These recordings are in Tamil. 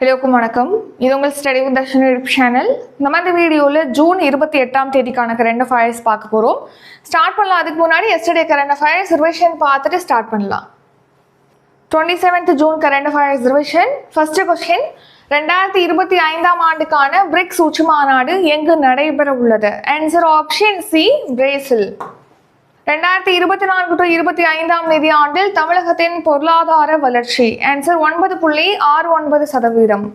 எல்லோருக்கும் வணக்கம். இது உங்கள் study with Darshan YouTube channel இந்த மாதிரி வீடியோவில் ஜூன் இருபத்தி எட்டாம் தேதிக்கான கரண்ட் ஃபயர்ஸ் பார்க்க போகிறோம் ஸ்டார்ட் பண்ணலாம். அதுக்கு முன்னாடி எஸ்டர்டே கரண்ட் ஃபயர்ஸ் ரிவிஷன் பார்த்துட்டு ஸ்டார்ட் பண்ணலாம். Twenty seventh June current affairs revision first question ரெண்டாயிரத்தி இருபத்தி ஐந்தாம் ஆண்டுக்கான பிரிக்ஸ் உச்சி மாநாடு எங்கு நடைபெற உள்ளது ஆன்சர் ஆப்ஷன் சி பிரேசில் ரெண்டாயிரத்தி இருபத்தி நான்கு டு இருபத்தி ஐந்தாம் நிதியாண்டில் தமிழகத்தின் பொருளாதார வளர்ச்சி. ஆன்சர் ஒன்பது புள்ளி ஆறு ஒன்பது சதவீதம்.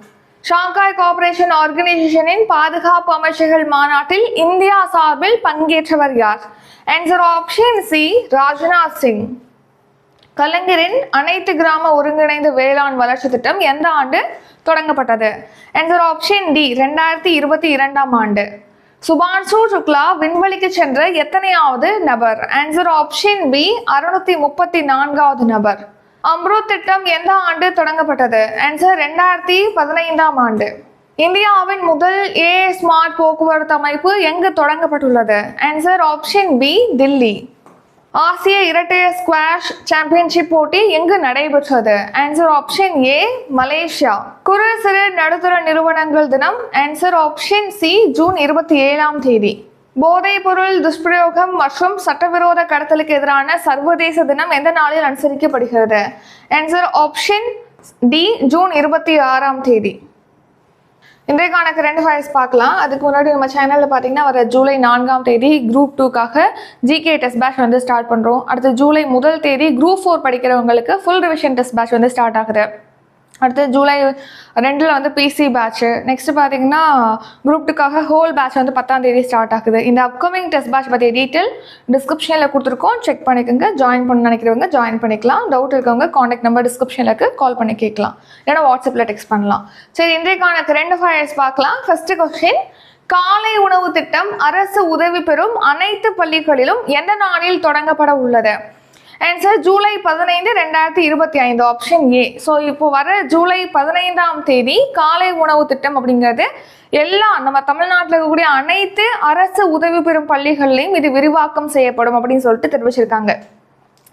ஷாங்காய் கோஆபரேஷன் ஆர்கனைசேஷனின் பாதுகாப்பு அமைச்சர்கள் மாநாட்டில் இந்தியா சார்பில் பங்கேற்றவர் யார்? Answer option C Rajnath Singh. கலைஞரின் அனைத்து கிராம ஒருங்கிணைந்த வேளாண் வளர்ச்சி திட்டம் எந்த ஆண்டு தொடங்கப்பட்டது? ஆன்சர் ஆப்ஷன் டி ரெண்டாயிரத்தி இருபத்தி இரண்டாம் ஆண்டு. சுபான்சு சுக்லா விண்வெளிக்கு சென்ற எத்தனையாவது நபர்? ஆன்சர் ஆப்ஷன் பி அறுநூத்தி முப்பத்தி நான்காவது நபர். அம்ருத் திட்டம் எந்த ஆண்டு தொடங்கப்பட்டது? ஆன்சர் ரெண்டாயிரத்தி பதினைந்தாம் ஆண்டு. இந்தியாவின் முதல் ஏ ஸ்மார்ட் போக்குவரத்து அமைப்பு எங்கு தொடங்கப்பட்டுள்ளது? Answer option B Delhi. ஆசிய இரட்டையர் ஸ்குவாஷ் சாம்பியன்ஷிப் போட்டி எங்கு நடைபெற்றது? Answer option A Malaysia. குறு சிறு நடுத்தர நிறுவனங்கள் தினம். ஆன்சர் ஆப்ஷன் சி ஜூன் இருபத்தி ஏழாம் தேதி. போதைப் பொருள் துஷ்பிரயோகம் மற்றும் சட்டவிரோத கடத்தலுக்கு எதிரான சர்வதேச தினம் எந்த நாளில் அனுசரிக்கப்படுகிறது? ஆன்சர் ஆப்ஷன் டி ஜூன் இருபத்தி ஆறாம் தேதி. இன்றைக்கான கரண்ட் அஃபேர்ஸ் பார்க்கலாம். அதுக்கு முன்னாடி நம்ம சேனலில் பார்த்தீங்கன்னா வர ஜூலை நான்காம் தேதி குரூப் டூக்காக ஜிகே டெஸ்ட் பேட்ச் வந்து ஸ்டார்ட் பண்ணுறோம் அடுத்து ஜூலை முதல் தேதி குரூப் ஃபோர் படிக்கிறவங்களுக்கு ஃபுல் ரிவிஷன் டெஸ்ட் பேட்ச் வந்து ஸ்டார்ட் ஆகுது. அடுத்து ஜூலை ரெண்டில் வந்து பிசி பேட்ச்சு நெக்ஸ்ட் பார்த்தீங்கன்னா குரூப் டூக்காக ஹோல் பேட்ச் வந்து பத்தாம் தேதி ஸ்டார்ட் ஆகுது. இந்த அப்கமிங் டெஸ்ட் பேட்ச் பற்றிய டீட்டெயில் டிஸ்கிரிப்ஷனில் கொடுத்துருக்கோம். செக் பண்ணிக்கோங்க. ஜாயின் பண்ண நினைக்கிறவங்க ஜாயின் பண்ணிக்கலாம். டவுட் இருக்கவங்க காண்டாக்ட் நம்பர் டிஸ்கிரிப்ஷனில் கால் பண்ணி கேட்கலாம். இல்லைன்னா வாட்ஸ்அப்பில் டெக்ஸ்ட் பண்ணலாம். சரி இன்றைக்கான ரெண்டு ஃபைவ் பார்க்கலாம். ஃபஸ்ட்டு கொஸ்டின் காலை உணவு திட்டம் அரசு உதவி பெறும் அனைத்து பள்ளிகளிலும் எந்த நாளில் தொடங்கப்பட உள்ளது? ஆன்சர் ஜூலை பதினைந்து ரெண்டாயிரத்தி இருபத்தி ஐந்து ஆப்ஷன் ஏ ஸோ இப்போ வர ஜூலை பதினைந்தாம் தேதி காலை உணவு திட்டம் அப்படிங்கிறது எல்லா நம்ம தமிழ்நாட்டில் இருக்கக்கூடிய அனைத்து அரசு உதவி பெறும் பள்ளிகள்லையும் இது விரிவாக்கம் செய்யப்படும் அப்படின்னு சொல்லிட்டு தெரிவிச்சிருக்காங்க.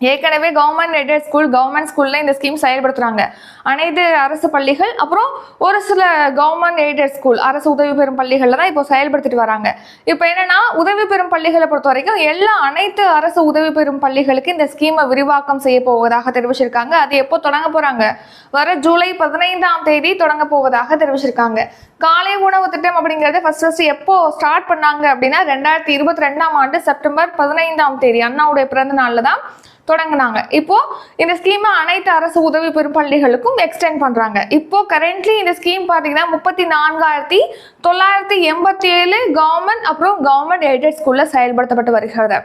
ஏற்கனவே கவர்மெண்ட் எய்டட் ஸ்கூல் கவர்மெண்ட் ஸ்கூலில் இந்த ஸ்கீம் செயல்படுத்துகிறாங்க அனைத்து அரசு பள்ளிகள் அப்புறம் ஒரு சில கவர்மெண்ட் எய்டட் ஸ்கூல் அரசு உதவி பெறும் பள்ளிகளில் தான் இப்போ செயல்படுத்திட்டு வராங்க. இப்போ என்னன்னா உதவி பெறும் பள்ளிகளை பொறுத்த வரைக்கும் எல்லா அனைத்து அரசு உதவி பெறும் பள்ளிகளுக்கு இந்த ஸ்கீமை விரிவாக்கம் செய்ய போவதாக தெரிவிச்சிருக்காங்க. அது எப்போ தொடங்க போகிறாங்க வர ஜூலை பதினைந்தாம் தேதி தொடங்க போவதாக தெரிவிச்சிருக்காங்க. காலை உணவு திட்டம் அப்படிங்கிறது ஃபர்ஸ்ட் ஃபர்ஸ்ட் எப்போ ஸ்டார்ட் பண்ணாங்க அப்படின்னா ரெண்டாயிரத்தி இருபத்தி ரெண்டாம் ஆண்டு செப்டம்பர் பதினைந்தாம் தேதி அண்ணாவுடைய பிறந்த நாளில் தான் தொடங்கினாங்க. இப்போ இந்த ஸ்கீமை அனைத்து அரசு உதவி பெறும் பள்ளிகளுக்கும் எக்ஸ்டெண்ட் பண்றாங்க. இப்போ கரண்ட்லி இந்த ஸ்கீம் பார்த்தீங்கன்னா முப்பத்தி நான்காயிரத்தி தொள்ளாயிரத்தி எண்பத்தி ஏழு கவர்மெண்ட் அப்புறம் கவர்மெண்ட் எய்டட் ஸ்கூல்ல செயல்படுத்தப்பட்டு வருகிறது.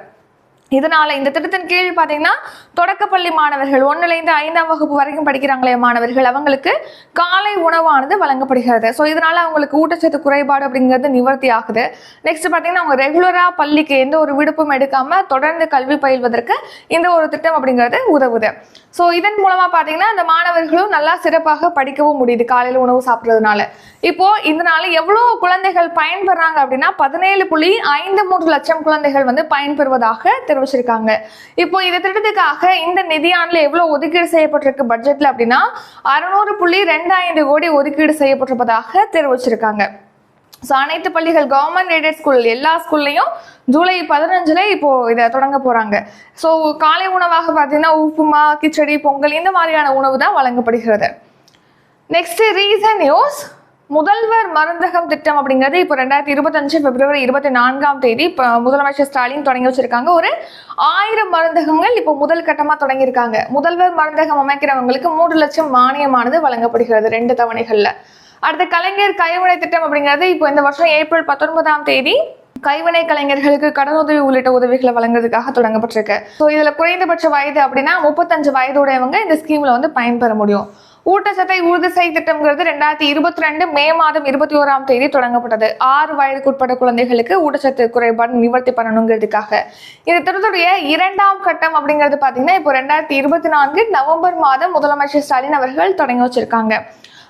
இதனால் இந்த திட்டத்தின் கீழ் பார்த்தீங்கன்னா தொடக்கப்பள்ளி மாணவர்கள் ஒன்றுலேருந்து ஐந்தாம் வகுப்பு வரைக்கும் படிக்கிறாங்களே மாணவர்கள் அவங்களுக்கு காலை உணவானது வழங்கப்படுகிறது. ஸோ இதனால் அவங்களுக்கு ஊட்டச்சத்து குறைபாடு அப்படிங்கிறது நிவர்த்தி ஆகுது. நெக்ஸ்ட் பார்த்தீங்கன்னா அவங்க ரெகுலராக பள்ளிக்கு எந்த ஒரு விடுப்பும் எடுக்காமல் தொடர்ந்து கல்வி பயில்வதற்கு இந்த ஒரு திட்டம் அப்படிங்கிறது உதவுது. ஸோ இதன் மூலமாக பார்த்தீங்கன்னா இந்த மாணவர்களும் நல்லா சிறப்பாக படிக்கவும் முடியுது காலையில் உணவு சாப்பிட்றதுனால. இப்போ இதனால எவ்வளோ குழந்தைகள் பயன்பெறாங்க அப்படின்னா பதினேழு புள்ளி ஐந்து மூன்று லட்சம் குழந்தைகள் வந்து பயன்பெறுவதாக தெரிவிச்சிருக்காங்க. இப்போ இந்த திட்டத்துக்காக இந்த நிதியாண்டில் எவ்வளோ ஒதுக்கீடு செய்யப்பட்டிருக்கு பட்ஜெட்டில் அப்படின்னா அறுநூறு புள்ளி ரெண்டு ஐந்து கோடி ஒதுக்கீடு செய்யப்பட்டிருப்பதாக தெரிவிச்சிருக்காங்க. ஸோ அனைத்து பள்ளிகள் கவர்மெண்ட் எய்டட் ஸ்கூல் எல்லா ஸ்கூல்லையும் ஜூலை பதினஞ்சில் இப்போது இதை தொடங்க போகிறாங்க ஸோ காலை உணவாக பார்த்தீங்கன்னா உப்புமா கிச்சடி பொங்கல் இந்த மாதிரியான உணவு தான் வழங்கப்படுகிறது. நெக்ஸ்ட் ரீசன் நியூஸ் முதல்வர் மருந்தகம் திட்டம் அப்படிங்கிறது இப்போ ரெண்டாயிரத்தி இருபத்தஞ்சு பிப்ரவரி இருபத்தி நான்காம் தேதி இப்போ முதலமைச்சர் ஸ்டாலின் தொடங்கி வச்சிருக்காங்க. ஒரு ஆயிரம் மருந்தகங்கள் இப்போ முதல் கட்டமாக தொடங்கியிருக்காங்க. முதல்வர் மருந்தகம் அமைக்கிறவங்களுக்கு மூன்று லட்சம் மானியமானது வழங்கப்படுகிறது ரெண்டு தவணைகளில். அடுத்த கலைஞர் கைவினை திட்டம் அப்படிங்கிறது இப்போ இந்த வருஷம் ஏப்ரல் பத்தொன்பதாம் தேதி கைவினை கலைஞர்களுக்கு கடனுதவி உள்ளிட்ட உதவிகளை வழங்குறதுக்காக தொடங்கப்பட்டிருக்கு. ஸோ இதில் குறைந்தபட்ச வயது அப்படின்னா முப்பத்தஞ்சு வயது உடையவங்க இந்த ஸ்கீமில் வந்து பயன்பெற முடியும். ஊட்டச்சத்தை உறுதி செய் திட்டம்ங்கிறது ரெண்டாயிரத்தி இருபத்தி ரெண்டு மே மாதம் இருபத்தி ஓராம் தேதி தொடங்கப்பட்டது. ஆறு வயதுக்குட்பட்ட குழந்தைகளுக்கு ஊட்டச்சத்து குறைபாடு நிவர்த்தி பண்ணணுங்கிறதுக்காக. இந்த திட்டத்துடைய இரண்டாம் கட்டம் அப்படிங்கிறது பார்த்தீங்கன்னா இப்போ ரெண்டாயிரத்தி இருபத்தி நான்கு நவம்பர் மாதம் முதலமைச்சர் ஸ்டாலின் அவர்கள் தொடங்கி வச்சிருக்காங்க.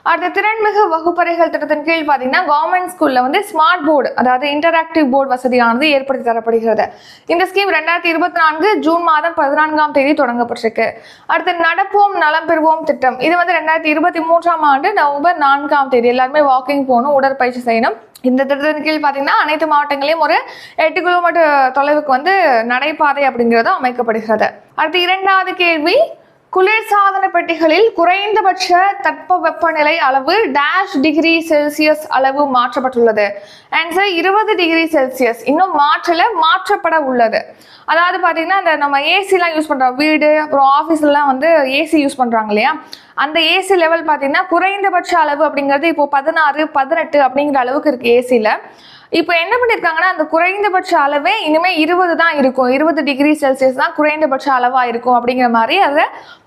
அடுத்த திறன்மிகு வகுப்பறைகள் திட்டத்தின் கீழ் பார்த்தீங்கன்னா கவர்மெண்ட் ஸ்கூல்ல வந்து ஸ்மார்ட் போர்டு அதாவது இன்டராக்டிவ் போர்டு வசதியானது ஏற்படுத்தி தரப்படுகிறது. இந்த ஸ்கீம் ரெண்டாயிரத்தி இருபத்தி நான்கு ஜூன் மாதம் பதினான்காம் தேதி தொடங்கப்பட்டிருக்கு. அடுத்து நடப்போம் நலம் பெறுவோம் திட்டம். இது வந்து ரெண்டாயிரத்தி இருபத்தி மூன்றாம் ஆண்டு நவம்பர் நான்காம் தேதி. எல்லாருமே வாக்கிங் போகணும் உடற்பயிற்சி செய்யணும். இந்த திட்டத்தின் கீழ் பார்த்தீங்கன்னா அனைத்து மாவட்டங்களையும் ஒரு எட்டு கிலோமீட்டர் தொலைவுக்கு வந்து நடைபாதை அப்படிங்கிறது அமைக்கப்படுகிறது. அடுத்து இரண்டாவது கேள்வி குளிர்சாதன பெட்டிகளில் குறைந்தபட்ச தட்பவெப்பநிலை அளவு டேஷ் டிகிரி செல்சியஸ் அளவு மாற்றப்பட்டுள்ளது. அண்ட் சார் இருபது டிகிரி செல்சியஸ் இன்னும் மாற்றல மாற்றப்பட உள்ளது. அதாவது பார்த்தீங்கன்னா இந்த நம்ம ஏசிலாம் யூஸ் பண்ணுறோம் வீடு அப்புறம் ஆஃபீஸ்லாம் வந்து ஏசி யூஸ் பண்ணுறாங்க இல்லையா? அந்த ஏசி லெவல் பார்த்தீங்கன்னா குறைந்தபட்ச அளவு அப்படிங்கிறது இப்போ பதினாறு பதினெட்டு அப்படிங்கிற அளவுக்கு இருக்கு ஏசியில் இப்போ என்ன பண்ணியிருக்காங்கன்னா அந்த குறைந்தபட்ச அளவே இனிமேல் இருபது தான் இருக்கும். இருபது டிகிரி செல்சியஸ் தான் குறைந்தபட்ச அளவாக இருக்கும் அப்படிங்கிற மாதிரி அதை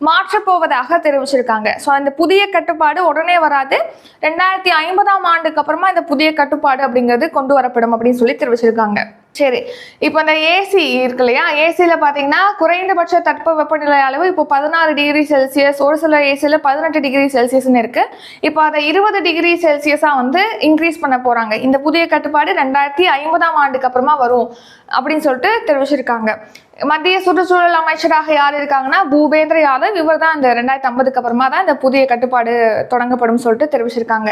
மாற்றப்போவதாக தெரிவிச்சிருக்காங்க. ஸோ அந்த புதிய கட்டுப்பாடு உடனே வராது. ரெண்டாயிரத்தி ஐம்பதாம் ஆண்டுக்கு அப்புறமா இந்த புதிய கட்டுப்பாடு அப்படிங்கிறது கொண்டு வரப்படும் அப்படின்னு சொல்லி தெரிவிச்சிருக்காங்க. சரி. இப்போ இந்த ஏசி இருக்கு இல்லையா? ஏசியில் பார்த்தீங்கன்னா குறைந்தபட்ச தட்ப வெப்பநிலை அளவு இப்போ பதினாறு டிகிரி செல்சியஸ் ஒரு சில ஏசியில் பதினெட்டு டிகிரி செல்சியஸ்னு இருக்குது இப்போ அதை இருபது டிகிரி செல்சியஸாக வந்து இன்க்ரீஸ் பண்ண போகிறாங்க இந்த புதிய கட்டுப்பாடு ரெண்டாயிரத்தி ஐம்பதாம் ஆண்டுக்கு அப்புறமா வரும் அப்படின்னு சொல்லிட்டு தெரிவிச்சிருக்காங்க. மத்திய சுற்றுச்சூழல் அமைச்சராக யார் இருக்காங்கன்னா பூபேந்திர யாதவ். இவர் தான் இந்த ரெண்டாயிரத்தி ஐம்பதுக்கு அப்புறமா தான் இந்த புதிய கட்டுப்பாடு தொடங்கப்படும் சொல்லிட்டு தெரிவிச்சிருக்காங்க.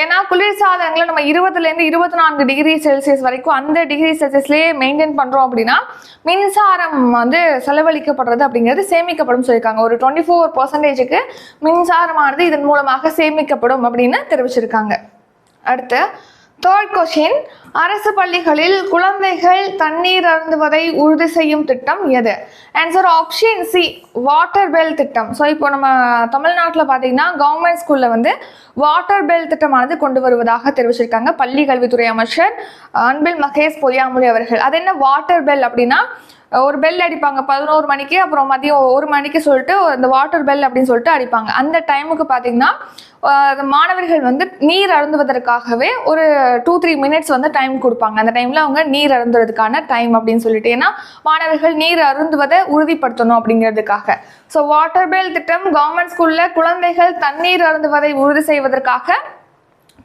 ஏன்னா குளிர்சாதனங்களை நம்ம இருபதுலேருந்து இருபத்தி நான்கு டிகிரி செல்சியஸ் வரைக்கும் அந்த டிகிரி செல்சியஸ்லேயே மெயின்டைன் பண்ணுறோம் அப்படின்னா மின்சாரம் வந்து செலவழிக்கப்படுறது அப்படிங்கிறது சேமிக்கப்படும் சொல்லியிருக்காங்க. ஒரு டுவெண்ட்டி ஃபோர் பர்சன்டேஜுக்கு மின்சாரமானது இதன் மூலமாக சேமிக்கப்படும் அப்படின்னு தெரிவிச்சிருக்காங்க. அடுத்து தேர்ட் கொஷின் அரசு பள்ளிகளில் குழந்தைகள் தண்ணீர் அருந்துவதை உறுதி செய்யும் திட்டம் எது? Answer option C water bell திட்டம். ஸோ இப்போ நம்ம தமிழ்நாட்டில் பார்த்தீங்கன்னா கவர்மெண்ட் ஸ்கூலில் வந்து வாட்டர் பெல் திட்டமானது கொண்டு வருவதாக தெரிவிச்சிருக்காங்க பள்ளி கல்வித்துறை அமைச்சர் அன்பில் மகேஷ் பொய்யாமொழி அவர்கள். அது என்ன வாட்டர் பெல் அப்படின்னா ஒரு பெல் அடிப்பாங்க. பதினோரு மணிக்கு அப்புறம் மதியம் ஒரு மணிக்கு சொல்லிட்டு இந்த வாட்டர் பெல் அப்படின்னு சொல்லிட்டு அடிப்பாங்க. அந்த டைமுக்கு பார்த்தீங்கன்னா மாணவர்கள் வந்து நீர் அருந்துவதற்காகவே ஒரு டூ த்ரீ மினிட்ஸ் வந்து டைம் கொடுப்பாங்க. அந்த டைமில் அவங்க நீர் அருந்துறதுக்கான டைம் அப்படின்னு சொல்லிட்டு ஏன்னா மாணவர்கள் நீர் அருந்துவதை உறுதிப்படுத்தணும் அப்படிங்கிறதுக்காக. ஸோ வாட்டர் பெல் திட்டம் கவர்மெண்ட் ஸ்கூலில் குழந்தைகள் தண்ணீர் அருந்துவதை உறுதி செய்வதற்காக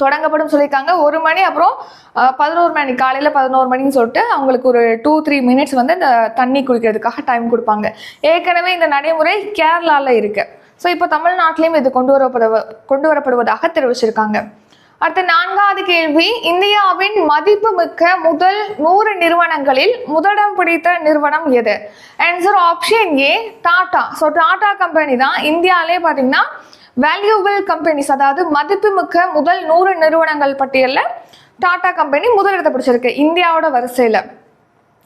தொடங்கப்படும் சொல்லியிருக்காங்க. ஒரு மணி அப்புறம் பதினோரு மணி காலையில் பதினோரு மணின்னு சொல்லிட்டு அவங்களுக்கு ஒரு டூ த்ரீ மினிட்ஸ் வந்து இந்த தண்ணி குடிக்கிறதுக்காக டைம் கொடுப்பாங்க. ஏற்கனவே இந்த நடைமுறை கேரளாவில் இருக்குது ஸோ இப்போ தமிழ்நாட்டிலையும் இது கொண்டு வரப்படுவ கொண்டு வரப்படுவதாக தெரிவிச்சிருக்காங்க. அடுத்த நான்காவது கேள்வி இந்தியாவின் மதிப்புமிக்க முதல் நூறு நிறுவனங்களில் முதலிடம் பிடித்த நிறுவனம் எது? Answer option A Tata so Tata company தான் இந்தியாவிலே பார்த்தீங்கன்னா வேல்யூபிள் கம்பெனிஸ் அதாவது மதிப்புமிக்க முதல் நூறு நிறுவனங்கள் பட்டியலில் டாடா கம்பெனி முதலிடத்தை பிடிச்சிருக்கு இந்தியாவோட வரிசையில்.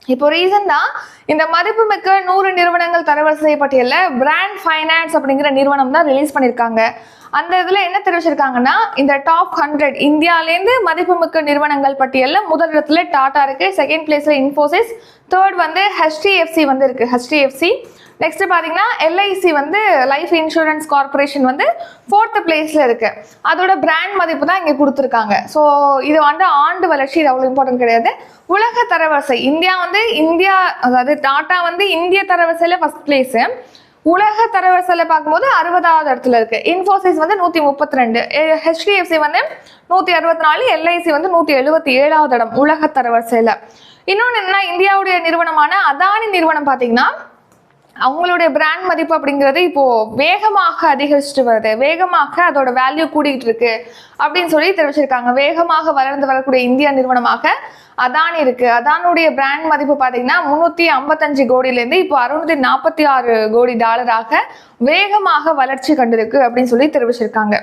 இப்போ ரீசெண்டாக இந்த மதிப்புமிக்க நூறு நிறுவனங்கள் தரவரிசை பட்டியலில் பிராண்ட் ஃபைனான்ஸ் அப்படிங்கிற நிறுவனம் தான் ரிலீஸ் பண்ணியிருக்காங்க. அந்த இதில் என்ன தெரிவிச்சிருக்காங்கன்னா இந்த டாப் ஹண்ட்ரட் இந்தியாவிலேருந்து மதிப்புமிக்க நிறுவனங்கள் பட்டியலில் முதலிடத்துல டாடா இருக்கு செகண்ட் பிளேஸில் இன்ஃபோசிஸ் தேர்ட் வந்து ஹெச்டிஎஃப்சி வந்து இருக்கு ஹெச்டிஎஃப்சி நெக்ஸ்ட் பார்த்தீங்கன்னா எல்ஐசி வந்து லைஃப் இன்சூரன்ஸ் கார்பரேஷன் வந்து ஃபோர்த்து பிளேஸில் இருக்குது அதோட பிராண்ட் மதிப்பு தான் இங்கே கொடுத்துருக்காங்க. ஸோ இது வந்து ஆண்டு வளர்ச்சி இது அவ்வளோ இம்பார்ட்டன்ட் கிடையாது. உலக தரவரிசை. இந்தியா வந்து இந்தியா அதாவது டாட்டா வந்து இந்திய தரவரிசையில் ஃபர்ஸ்ட் பிளேஸு உலக தரவரிசையில் பார்க்கும்போது அறுபதாவது இடத்துல இருக்கு. இன்ஃபோசிஸ் வந்து நூற்றி முப்பத்தி ரெண்டு. ஹெச்டிஎஃப்சி வந்து நூற்றி அறுபத்தி நாலு. எல்ஐசி வந்து நூற்றி எழுபத்தி ஏழாவது இடம் உலக தரவரிசையில். இன்னொன்று என்ன இந்தியாவுடைய நிறுவனமான அதானி நிறுவனம் பார்த்தீங்கன்னா அவங்களுடைய பிராண்ட் மதிப்பு அப்படிங்கிறது இப்போ வேகமாக அதிகரிச்சுட்டு வருது. வேகமாக அதோட வேல்யூ கூடிக்கிட்டு இருக்கு அப்படின்னு சொல்லி தெரிவிச்சிருக்காங்க. வேகமாக வளர்ந்து வரக்கூடிய இந்திய நிறுவனமாக அதான் இருக்கு. அதானுடைய பிராண்ட் மதிப்பு பார்த்தீங்கன்னா முந்நூற்றி ஐம்பத்தஞ்சு கோடியிலேருந்து இப்போ அறுநூத்தி நாற்பத்தி ஆறு கோடி டாலராக வேகமாக வளர்ச்சி கண்டிருக்கு அப்படின்னு சொல்லி தெரிவிச்சிருக்காங்க.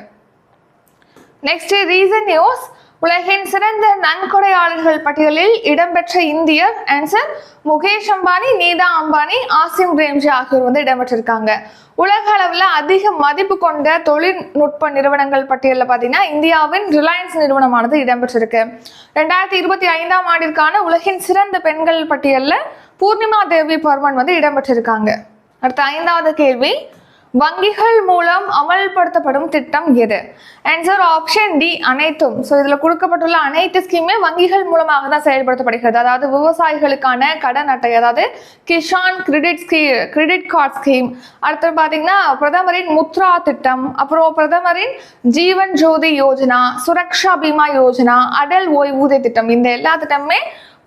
நெக்ஸ்ட் ரீசன் நியூஸ் உலகின் சிறந்த நன்கொடையாளர்கள் பட்டியலில் இடம்பெற்ற இந்தியர் ஆன்சர் முகேஷ் அம்பானி நீதா அம்பானி ஆசிம் பிரேம்ஜி ஆகியோர் வந்து இடம்பெற்றிருக்காங்க. உலக அளவில் அதிக மதிப்பு கொண்ட தொழில்நுட்ப நிறுவனங்கள் பட்டியலில் பார்த்தீங்கன்னா இந்தியாவின் ரிலையன்ஸ் நிறுவனமானது இடம்பெற்றிருக்கு. ரெண்டாயிரத்தி இருபத்தி ஐந்தாம் ஆண்டிற்கான உலகின் சிறந்த பெண்கள் பட்டியலில் பூர்ணிமா தேவி பர்மன் வந்து இடம்பெற்றிருக்காங்க. அடுத்த ஐந்தாவது கேள்வி. வங்கிகள் மூலம் அமல்படுத்தப்படும் திட்டம் எது? ஆன்சர் ஆப்ஷன் டி அனைத்தும். ஸோ இதில் கொடுக்கப்பட்டுள்ள அனைத்து ஸ்கீமே வங்கிகள் மூலமாக தான் செயல்படுத்தப்படுகிறது. அதாவது விவசாயிகளுக்கான கடன் அட்டை அதாவது கிஷான் கிரெடிட் ஸ்கீ கிரெடிட் கார்டு ஸ்கீம். அடுத்து பார்த்தீங்கன்னா பிரதமரின் முத்ரா திட்டம் அப்புறம் பிரதமரின் ஜீவன் ஜோதி யோஜனா சுரக்ஷா பீமா யோஜனா அடல் ஓய்வூதிய திட்டம். இந்த எல்லா திட்டமுமே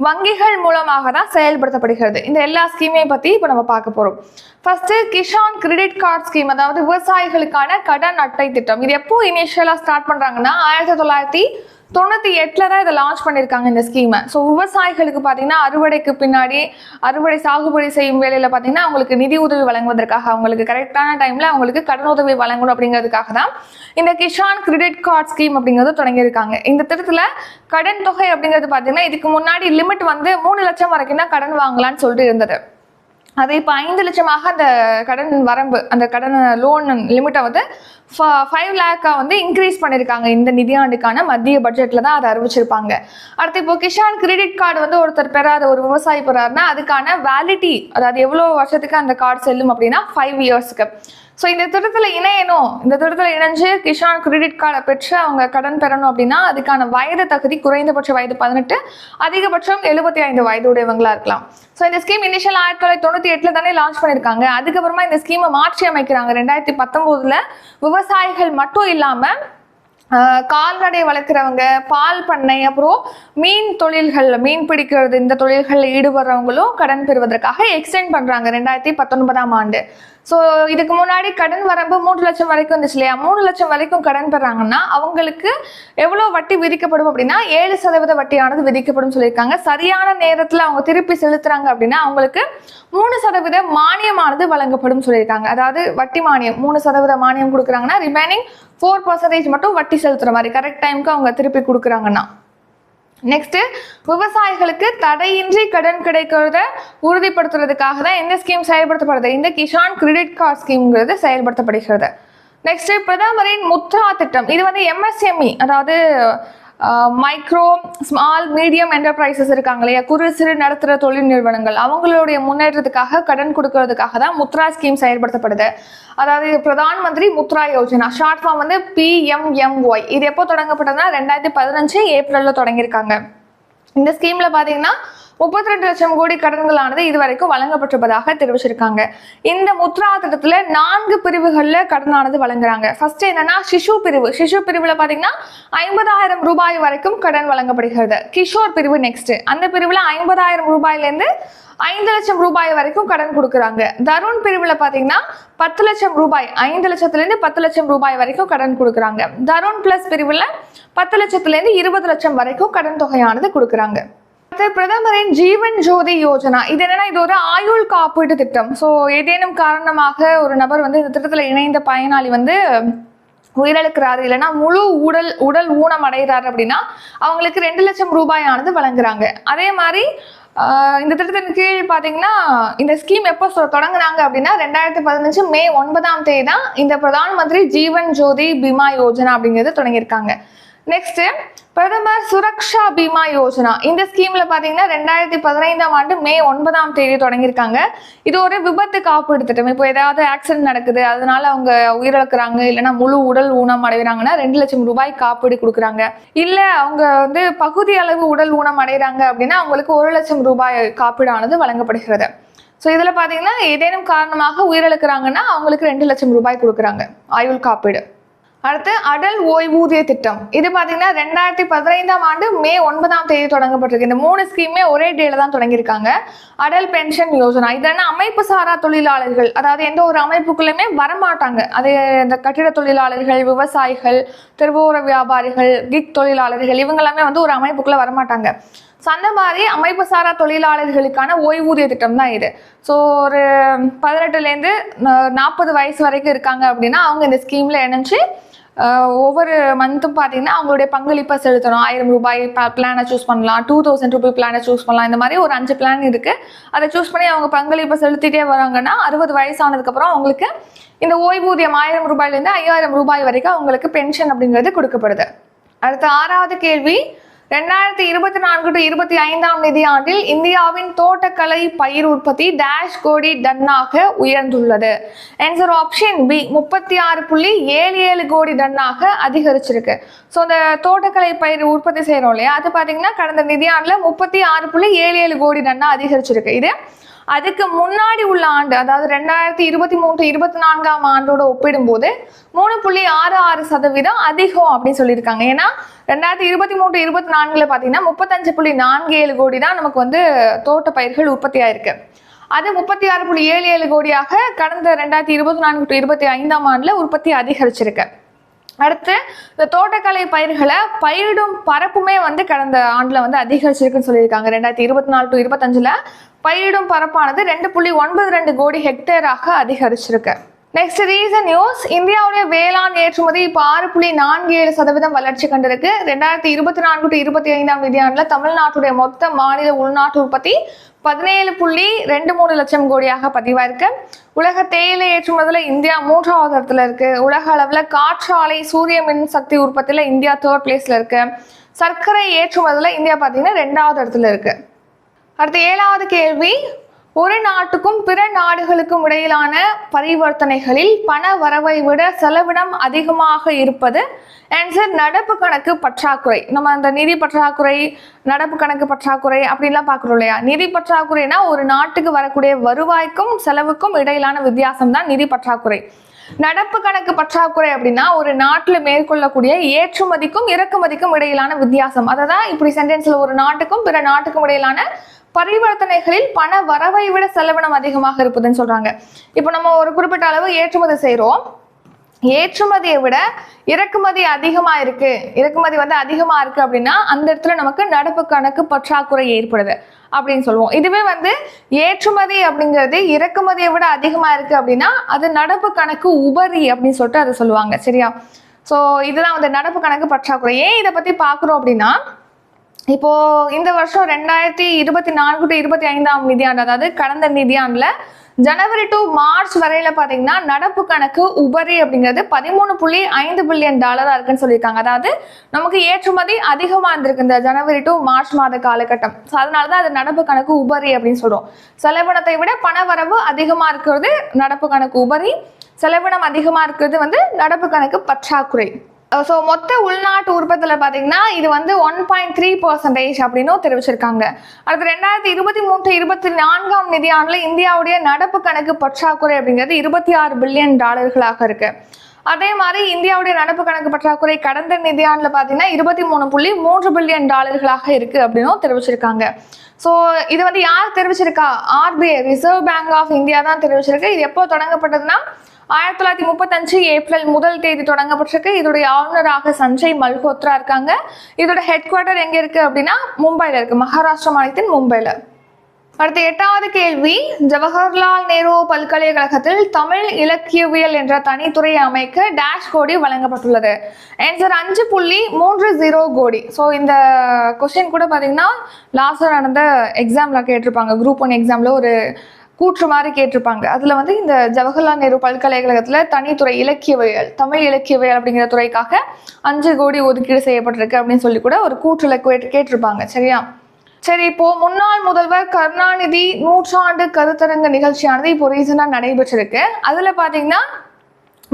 வங்கிகள் மூலமாக தான் செயல்படுத்தப்படுகிறது. இந்த எல்லா ஸ்கீமையும் பற்றி இப்போ நம்ம பார்க்க போகிறோம் first Kisan credit card scheme அதாவது விவசாயிகளுக்கான கடன் அட்டை திட்டம். இது எப்போ இனிஷியலாக ஸ்டார்ட் பண்ணுறாங்கன்னா ஆயிரத்தி தொள்ளாயிரத்தி தொண்ணூற்றி எட்டில் தான் இதை லான்ச் பண்ணியிருக்காங்க இந்த ஸ்கீமை ஸோ விவசாயிகளுக்கு பார்த்தீங்கன்னா அறுவடைக்கு பின்னாடி அறுவடை சாகுபடி செய்யும் வேலையில் பார்த்தீங்கன்னா அவங்களுக்கு நிதி உதவி வழங்குவதற்காக அவங்களுக்கு கரெக்டான டைமில் அவங்களுக்கு கடன் உதவி வழங்கணும் அப்படிங்கிறதுக்காக தான் இந்த கிஷான் கிரெடிட் கார்டு ஸ்கீம் அப்படிங்கிறது தொடங்கியிருக்காங்க. இந்த திட்டத்தில் கடன் தொகை அப்படிங்கிறது பார்த்தீங்கன்னா இதுக்கு முன்னாடி லிமிட் வந்து மூணு லட்சம் வரைக்கும் தான் கடன் வாங்கலாம்னு சொல்லிட்டு இருந்தது. அது இப்போ ஐந்து லட்சமாக அந்த கடன் வரம்பு அந்த கடன் லோன் லிமிட்டை வந்து ஃபைவ் லேக்காக வந்து இன்க்ரீஸ் பண்ணியிருக்காங்க இந்த நிதியாண்டுக்கான மத்திய பட்ஜெட்டில் தான் அதை அறிவிச்சிருப்பாங்க. அடுத்து இப்போ கிஷான் கிரெடிட் கார்டு வந்து ஒருத்தர் பெறாத ஒரு விவசாயி பெறாருன்னா அதுக்கான வேலிட்டி அதாவது எவ்வளோ வருஷத்துக்கு அந்த கார்டு செல்லும் அப்படின்னா ஃபைவ் இயர்ஸ்க்கு ஸோ இந்த திட்டத்தில் இணையணும். இந்த திட்டத்தில் இணைஞ்சு கிஷான் கிரெடிட் கார்டை பெற்று அவங்க கடன் பெறணும் அப்படின்னா அதுக்கான வயது தகுதி குறைந்தபட்ச வயது பதினெட்டு அதிகபட்சம் எழுபத்தி ஐந்து வயது உடையவங்களா இருக்கலாம். ஸோ இந்த ஸ்கீம் இனிஷியல் ஆயிரத்தி தொள்ளாயிரத்தி தொண்ணூற்றி எட்டில் தானே லான்ச் பண்ணியிருக்காங்க அதுக்கப்புறமா இந்த ஸ்கீமை மாற்றி அமைக்கிறாங்க. ரெண்டாயிரத்தி பத்தொம்போதில் விவசாயிகள் மட்டும் இல்லாமல் கால்நடை வளர்க்குறவங்க பால் பண்ணை அப்புறம் மீன் தொழில்கள் மீன் பிடிக்கிறது இந்த தொழில்களில் ஈடுபடுறவங்களும் கடன் பெறுவதற்காக எக்ஸ்டெண்ட் பண்ணுறாங்க ரெண்டாயிரத்தி பத்தொன்பதாம் ஆண்டு. ஸோ இதுக்கு முன்னாடி கடன் வரம்பு மூன்று லட்சம் வரைக்கும் இருந்துச்சு இல்லையா? மூணு லட்சம் வரைக்கும் கடன் பெறாங்கன்னா அவங்களுக்கு எவ்வளோ வட்டி விதிக்கப்படும் அப்படின்னா ஏழு சதவீத வட்டியானது விதிக்கப்படும் சொல்லியிருக்காங்க. சரியான நேரத்தில் அவங்க திருப்பி செலுத்துறாங்க அப்படின்னா அவங்களுக்கு மூணு சதவீத மானியமானது வழங்கப்படும் சொல்லியிருக்காங்க. அதாவது வட்டி மானியம் மூணு சதவீத மானியம் கொடுக்குறாங்கன்னா ரிமைனிங் ஃபோர் பர்சன்டேஜ் மட்டும் வட்டி செலுத்துற மாதிரி கரெக்ட் டைமுக்கு அவங்க திருப்பி கொடுக்குறாங்கன்னா. நெக்ஸ்ட் விவசாயிகளுக்கு தடையின்றி கடன் கிடைக்கிறத உறுதிப்படுத்துறதுக்காக தான் இந்த ஸ்கீம் செயல்படுத்தப்படுது. இந்த கிஷான் கிரெடிட் கார்டு ஸ்கீம்ங்கிறது செயல்படுத்தப்படுகிறது. நெக்ஸ்ட் பிரதமரின் முத்ரா திட்டம். இது வந்து எம்எஸ்எம்இ அதாவது மைக்ரோ ஸ்மால் மீடியம் என்டர்பிரைசஸ் இருக்காங்க இல்லையா? குறு சிறு நடத்துகிற தொழில் நிறுவனங்கள். அவங்களுடைய முன்னேற்றத்துக்காக கடன் கொடுக்கறதுக்காக தான் முத்ரா ஸ்கீம் செயல்படுத்தப்படுது. அதாவது பிரதான் மந்திரி முத்ரா யோஜனா. ஷார்ட் ஃபார்ம் வந்து பிஎம்எம்ஒய் இது எப்போ தொடங்கப்பட்டதுன்னா ரெண்டாயிரத்தி பதினஞ்சு ஏப்ரலில் தொடங்கியிருக்காங்க. இந்த ஸ்கீமில் பார்த்தீங்கன்னா முப்பத்தி ரெண்டு லட்சம் கோடி கடன்களானது இதுவரைக்கும் வழங்கப்பட்டிருப்பதாக தெரிவிச்சிருக்காங்க. இந்த முத்ரா திட்டத்தில் நான்கு பிரிவுகளில் கடனானது வழங்குறாங்க. ஃபர்ஸ்ட் என்னன்னா சிசு பிரிவு. சிசு பிரிவில் பார்த்தீங்கன்னா ஐம்பதாயிரம் ரூபாய் வரைக்கும் கடன் வழங்கப்படுகிறது. கிஷோர் பிரிவு நெக்ஸ்ட் அந்த பிரிவில் ஐம்பதாயிரம் ரூபாயிலேருந்து ஐந்து லட்சம் ரூபாய் வரைக்கும் கடன் கொடுக்குறாங்க. தருண் பிரிவில் பார்த்தீங்கன்னா பத்து லட்சம் ரூபாய் ஐந்து லட்சத்துலேருந்து பத்து லட்சம் ரூபாய் வரைக்கும் கடன் கொடுக்குறாங்க. தருண் பிளஸ் பிரிவில் பத்து லட்சத்துலேருந்து இருபது லட்சம் வரைக்கும் கடன் தொகையானது கொடுக்குறாங்க. அடுத்து பிரதமரின் ஜீவன் ஜோதி யோஜனா. இது என்னன்னா இது ஒரு ஆயுள் காப்பீட்டு திட்டம். ஸோ ஏதேனும் காரணமாக ஒரு நபர் வந்து இந்த திட்டத்தில் இணைந்த பயனாளி வந்து உயிரிழக்கிறாரு இல்லைன்னா முழு உடல் உடல் ஊனம் அடைகிறாரு அப்படின்னா அவங்களுக்கு ரெண்டு லட்சம் ரூபாய் ஆனது வழங்குறாங்க. அதே மாதிரி இந்த திட்டத்தின் கீழ் பார்த்தீங்கன்னா இந்த ஸ்கீம் எப்போ தொடங்குனாங்க அப்படின்னா ரெண்டாயிரத்தி பதினஞ்சு மே ஒன்பதாம் தேதி தான் இந்த பிரதான் மந்திரி ஜீவன் ஜோதி பீமா யோஜனா அப்படிங்கிறது தொடங்கியிருக்காங்க. நெக்ஸ்ட் பிரதமர் சுரக்ஷா பீமா யோஜனா. இந்த ஸ்கீம்ல பாத்தீங்கன்னா ரெண்டாயிரத்தி பதினைந்தாம் ஆண்டு மே ஒன்பதாம் தேதி தொடங்கியிருக்காங்க. இது ஒரு விபத்து காப்பீடு திட்டம் இப்போ ஏதாவது ஆக்சிடென்ட் நடக்குது அதனால அவங்க உயிரிழக்கிறாங்க இல்லைன்னா முழு உடல் ஊனம் அடைகிறாங்கன்னா ரெண்டு லட்சம் ரூபாய் காப்பீடு கொடுக்குறாங்க. இல்ல அவங்க வந்து பகுதி அளவு உடல் ஊனம் அடைகிறாங்க அப்படின்னா அவங்களுக்கு ஒரு லட்சம் ரூபாய் காப்பீடானது வழங்கப்படுகிறது. ஸோ இதில் பார்த்தீங்கன்னா ஏதேனும் காரணமாக உயிரிழக்கிறாங்கன்னா அவங்களுக்கு ரெண்டு லட்சம் ரூபாய் கொடுக்குறாங்க ஆயுள் காப்பீடு. அடுத்து அடல் ஓய்வூதிய திட்டம். இது பார்த்தீங்கன்னா ரெண்டாயிரத்தி பதினைந்தாம் ஆண்டு மே ஒன்பதாம் தேதி தொடங்கப்பட்டிருக்கு. இந்த மூணு ஸ்கீமே ஒரே டேல தான் தொடங்கியிருக்காங்க. அடல் பென்ஷன் யோஜனா. இது என்ன அமைப்பு சாரா தொழிலாளர்கள் அதாவது எந்த ஒரு அமைப்புக்குள்ளுமே வரமாட்டாங்க. அது இந்த கட்டிட தொழிலாளர்கள் விவசாயிகள் திருவோர வியாபாரிகள் கிக் தொழிலாளர்கள் இவங்க எல்லாமே வந்து ஒரு அமைப்புக்குள்ள வரமாட்டாங்க. ஸோ அந்த மாதிரி அமைப்பு சாரா தொழிலாளர்களுக்கான ஓய்வூதிய திட்டம் தான் இது. ஸோ ஒரு பதினெட்டுலேருந்து நாற்பது வயசு வரைக்கும் இருக்காங்க அப்படின்னா அவங்க இந்த ஸ்கீமில் இணைஞ்சு ஒவ்வொரு மந்த்தும் பார்த்தீங்கன்னா அவங்களுடைய பங்களிப்பை செலுத்தணும். ஆயிரம் ரூபாய் பிளானை சூஸ் பண்ணலாம். டூ தௌசண்ட் ருபி பிளானை சூஸ் பண்ணலாம். இந்த மாதிரி ஒரு அஞ்சு பிளான் இருக்குது அதை சூஸ் பண்ணி அவங்க பங்களிப்பை செலுத்திட்டே வராங்கன்னா அறுபது வயசானதுக்கப்புறம் அவங்களுக்கு இந்த ஓய்வூதியம் ஆயிரம் ரூபாயிலேருந்து ஐயாயிரம் ரூபாய் வரைக்கும் அவங்களுக்கு பென்ஷன் அப்படிங்கிறது கொடுக்கப்படுது. அடுத்த ஆறாவது கேள்வி ரெண்டாயிரத்தி இருபத்தி நான்கு டு இருபத்தி ஐந்தாம் நிதியாண்டில் இந்தியாவின் தோட்டக்கலை பயிர் உற்பத்தி டேஷ் கோடி டன்னாக உயர்ந்துள்ளது. ஆன்சர் ஆப்ஷன் பி முப்பத்தி ஆறு புள்ளி ஏழு ஏழு கோடி டன்னாக அதிகரிச்சிருக்கு. ஸோ இந்த தோட்டக்கலை பயிர் உற்பத்தி செய்கிறோம் இல்லையா? அது பார்த்தீங்கன்னா கடந்த நிதியாண்டில் முப்பத்தி ஆறு புள்ளி ஏழு ஏழு கோடி டன்னா அதிகரிச்சிருக்கு. இது அதுக்கு முன்னாடி உள்ள ஆண்டு அதாவது ரெண்டாயிரத்தி இருபத்தி மூன்று இருபத்தி நான்காம் ஆண்டோட ஒப்பிடும்போது மூணு புள்ளி ஆறு ஆறு சதவீதம் அதிகம் அப்படின்னு சொல்லியிருக்காங்க. ஏன்னா ரெண்டாயிரத்தி இருபத்தி மூன்று இருபத்தி நான்கில் பார்த்தீங்கன்னா முப்பத்தஞ்சு புள்ளி நான்கு ஏழு கோடி தான் நமக்கு வந்து தோட்ட பயிர்கள் உற்பத்தி ஆயிருக்கு. அது முப்பத்தி ஆறு புள்ளி ஏழு ஏழு கோடியாக கடந்த ரெண்டாயிரத்தி இருபத்தி நான்கு டு இருபத்தி ஐந்தாம் ஆண்டில் உற்பத்தி அதிகரிச்சிருக்கு. அடுத்து இந்த தோட்டக்கலை பயிர்களை பயிரிடும் பரப்புமே வந்து கடந்த ஆண்டில் வந்து அதிகரிச்சிருக்குன்னு சொல்லியிருக்காங்க. ரெண்டாயிரத்தி இருபத்தி நாலு டு இருபத்தஞ்சில் பயிரிடும் பரப்பானது ரெண்டு புள்ளி ஒன்பது ரெண்டு கோடி ஹெக்டேராக அதிகரிச்சிருக்கு. நெக்ஸ்ட் ரீசன் நியூஸ் இந்தியாவுடைய வேளாண் ஏற்றுமதி இப்போ ஆறு புள்ளி நான்கு ஏழு சதவீதம் வளர்ச்சி கண்டிருக்கு. ரெண்டாயிரத்தி இருபத்தி நான்கு டு இருபத்தி ஐந்தாம் நிதியாண்டில் தமிழ்நாட்டுடைய மொத்த மாநில உள்நாட்டு உற்பத்தி பதினேழு புள்ளி ரெண்டு மூணு லட்சம் கோடியாக பதிவாயிருக்கு. உலக தேயிலை ஏற்றுமதியில் இந்தியா மூன்றாவது இடத்துல இருக்கு. உலக அளவில் காற்றாலை சூரிய மின் சக்தி உற்பத்தியில் இந்தியா தேர்ட் பிளேஸில் இருக்கு. சர்க்கரை ஏற்றுமதியில் இந்தியா பார்த்தீங்கன்னா ரெண்டாவது இடத்துல இருக்குது அடுத்த ஏழாவது கேள்வி. ஒரு நாட்டுக்கும் பிற நாடுகளுக்கும் இடையிலான பரிவர்த்தனைகளில் பண வரவை விட செலவினம் அதிகமாக இருப்பது ஆன்சர் நடப்பு கணக்கு பற்றாக்குறை. நம்ம அந்த நிதி பற்றாக்குறை நடப்பு கணக்கு பற்றாக்குறை அப்படின்லாம் பார்க்குறோம் இல்லையா? நிதி பற்றாக்குறைனா ஒரு நாட்டுக்கு வரக்கூடிய வருவாய்க்கும் செலவுக்கும் இடையிலான வித்தியாசம் தான் நிதி பற்றாக்குறை. நடப்பு கணக்கு பற்றாக்குறை அப்படின்னா ஒரு நாட்டில் மேற்கொள்ளக்கூடிய ஏற்றுமதிக்கும் இறக்குமதிக்கும் இடையிலான வித்தியாசம். அதை தான் இப்படி சென்டென்ஸில் ஒரு நாட்டுக்கும் பிற நாட்டுக்கும் இடையிலான பரிவர்த்தனைகளில் பண வரவை விட செலவினம் அதிகமாக இருப்பதுன்னு சொல்றாங்க. இப்போ நம்ம ஒரு குறிப்பிட்ட அளவு ஏற்றுமதி செய்கிறோம் ஏற்றுமதியை விட இறக்குமதி அதிகமாக இருக்கு. இறக்குமதி வந்து அதிகமாக இருக்கு அப்படின்னா அந்த இடத்துல நமக்கு நடப்பு கணக்கு பற்றாக்குறை ஏற்படுது அப்படின்னு சொல்லுவோம். இதுவே வந்து ஏற்றுமதி அப்படிங்கிறது இறக்குமதியை விட அதிகமாக இருக்கு அப்படின்னா அது நடப்பு கணக்கு உபரி அப்படின்னு சொல்லிட்டு அதை சொல்லுவாங்க. சரியா? ஸோ இதுதான் வந்து நடப்பு கணக்கு பற்றாக்குறை. ஏன் இதை பற்றி பார்க்குறோம் அப்படின்னா இப்போ இந்த வருஷம் ரெண்டாயிரத்தி இருபத்தி நான்கு டு இருபத்தி ஐந்தாம் நிதியாண்டு அதாவது கடந்த நிதியாண்டுல ஜனவரி டு மார்ச் வரையில பாத்தீங்கன்னா நடப்பு கணக்கு உபரி அப்படிங்கிறது பதிமூணு புள்ளி ஐந்து பில்லியன் டாலரா இருக்குன்னு சொல்லியிருக்காங்க. அதாவது நமக்கு ஏற்றுமதி அதிகமா இருந்திருக்கு இந்த ஜனவரி டு மார்ச் மாத காலகட்டம். ஸோ அதனாலதான் அது நடப்பு கணக்கு உபரி அப்படின்னு சொல்றோம். செலவினத்தை விட பண வரவு அதிகமா இருக்கிறது நடப்பு கணக்கு உபரி. செலவினம் அதிகமா இருக்கிறது வந்து நடப்பு கணக்கு பற்றாக்குறை. ஸோ மொத்த உள்நாட்டு உற்பத்தியில் பார்த்தீங்கன்னா இது வந்து ஒன் பாயிண்ட் த்ரீ பர்சன்டேஜ் அப்படின்னும் தெரிவிச்சிருக்காங்க. அடுத்து ரெண்டாயிரத்தி இருபத்தி மூன்று இருபத்தி நான்காம் நிதியாண்டில் இந்தியாவுடைய நடப்பு கணக்கு பற்றாக்குறை அப்படிங்கிறது இருபத்தி ஆறு பில்லியன் டாலர்களாக இருக்கு. அதே மாதிரி இந்தியாவுடைய நடப்பு கணக்கு பற்றாக்குறை கடந்த நிதியாண்டில் பார்த்தீங்கன்னா இருபத்தி மூணு புள்ளி மூன்று பில்லியன் டாலர்களாக இருக்கு அப்படின்னும் தெரிவிச்சிருக்காங்க. ஸோ இது வந்து யார் தெரிவிச்சிருக்கா? RBI reserve bank of India தான் தெரிவிச்சிருக்கு. இது எப்போ தொடங்கப்பட்டதுன்னா ஆயிரத்தி தொள்ளாயிரத்தி முப்பத்தஞ்சு ஏப்ரல் முதல் தேதி தொடங்கப்பட்டிருக்கு. இதோடைய ஆளுநராக சஞ்சய் மல்ஹோத்ரா இருக்காங்க. இதோட ஹெட் குவார்டர் எங்க இருக்கு அப்படின்னா மும்பைல இருக்கு. மகாராஷ்டிரா மாநிலத்தின் மும்பைல. அடுத்த எட்டாவது கேள்வி ஜவஹர்லால் நேரு பல்கலைக்கழகத்தில் தமிழ் இலக்கியவியல் என்ற தனித்துறையை அமைக்க டேஷ் கோடி வழங்கப்பட்டுள்ளது. ஆன்சர் அஞ்சு புள்ளி மூன்று ஜீரோ கோடி. ஸோ இந்த கொஸ்டின் கூட பார்த்தீங்கன்னா லாஸ்டாக நடந்த எக்ஸாமில் கேட்டிருப்பாங்க. குரூப் ஒன் எக்ஸாமில் ஒரு கூற்று மாதிரி கேட்டிருப்பாங்க. அதில் வந்து இந்த ஜவஹர்லால் நேரு பல்கலைக்கழகத்தில் தனித்துறை இலக்கியவியல் தமிழ் இலக்கியவியல் அப்படிங்கிற துறைக்காக அஞ்சு கோடி ஒதுக்கீடு செய்யப்பட்டிருக்கு அப்படின்னு சொல்லி கூட ஒரு கூற்றில் கேட்டிருப்பாங்க. சரியா? சரி இப்போ முன்னாள் முதல்வர் கருணாநிதி நூற்றாண்டு கருத்தரங்க நிகழ்ச்சியானது இப்போ ரீசெண்டாக நடைபெற்றிருக்கு. அதில் பார்த்தீங்கன்னா